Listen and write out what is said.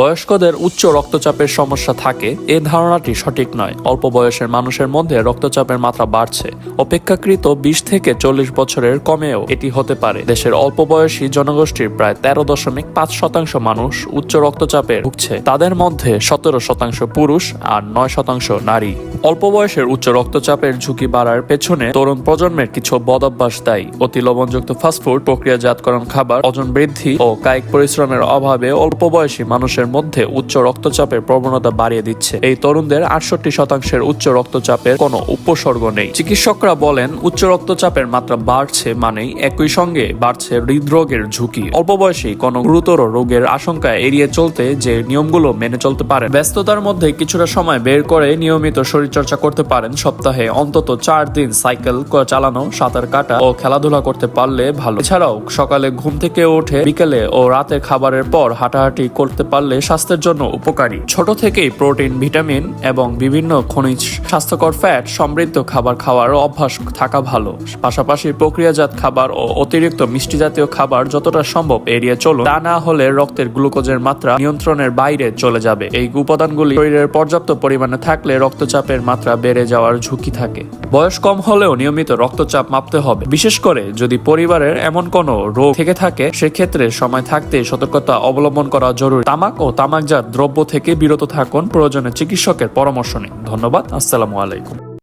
বয়স্কদের উচ্চ রক্তচাপের সমস্যা থাকে, এ ধারণাটি সঠিক নয়। অল্প বয়সের মানুষের মধ্যে রক্তচাপের মাত্রা বাড়ছে। অপেক্ষাকৃত বিশ থেকে চল্লিশ বছরের কমেও এটি হতে পারে। দেশের অল্প বয়সী জনগোষ্ঠীর প্রায় তেরো দশমিক পাঁচ শতাংশ মানুষ উচ্চ রক্তচাপে ভুগছে। তাদের মধ্যে সতেরো শতাংশ পুরুষ আর নয় শতাংশ নারী। অল্প বয়সের উচ্চ রক্তচাপের ঝুঁকি বাড়ার পেছনে তরুণ প্রজন্মের কিছু বদভ্যাস দায়ী। অতি লবণযুক্ত ফাস্টফুড, প্রক্রিয়াজাতকরণ খাবার, ওজন বৃদ্ধি ও কায়িক পরিশ্রমের অভাবে অল্প বয়সী মানুষের মধ্যে উচ্চ রক্তচাপের প্রবণতা বাড়িয়ে দিচ্ছে। এই তরুণদের আটষট্টি শতাংশের উচ্চ রক্তচাপের কোনো উপসর্গ নেই। চিকিৎসকরা বলেন, উচ্চ রক্তচাপের মাত্রা বাড়ছে মানেই একই সঙ্গে বাড়ছে হৃদরোগের ঝুঁকি। অল্প বয়সী কোনো গুরুতর রোগের আশঙ্কা এড়িয়ে চলতে যে নিয়মগুলো মেনে চলতে পারেন ব্যস্ততার মধ্যে কিছুটা সময় বের করে নিয়মিত শরীরচর্চা করতে পারেন। সপ্তাহে অন্তত চার দিন সাইকেল চালানো, সাঁতার কাটা ও খেলাধুলা করতে পারলে ভালো। এছাড়াও সকালে ঘুম থেকে উঠে বিকেলে ও রাতে খাবারের পর হাঁটাহাঁটি করতে পারলে স্বাস্থ্যের জন্য উপকারী। ছোট থেকেই প্রোটিন, ভিটামিন এবং বিভিন্ন খনিজ স্বাস্থ্যকর ফ্যাট সমৃদ্ধ খাবার খাওয়ার অভ্যাস থাকা ভালো। পাশাপাশি প্রক্রিয়াজাত খাবার ও অতিরিক্ত মিষ্টি জাতীয় খাবার যতটা সম্ভব এড়িয়ে চলুন, তা না হলে রক্তের গ্লুকোজের মাত্রা নিয়ন্ত্রণের বাইরে চলে যাবে। এই উপাদানগুলি শরীরের পর্যাপ্ত পরিমাণে থাকলে রক্তচাপের মাত্রা বেড়ে যাওয়ার ঝুঁকি থাকে। বয়স কম হলেও নিয়মিত রক্তচাপ মাপতে হবে। বিশেষ করে যদি পরিবারের এমন কোনো রোগ থেকে থাকে, সেক্ষেত্রে সময় থাকতে সতর্কতা অবলম্বন করা জরুরি। তামাক ও তামাকজাত দ্রব্য থেকে বিরত থাকুন। প্রয়োজনে চিকিৎসকের পরামর্শ নিন। ধন্যবাদ। আসসালামু আলাইকুম।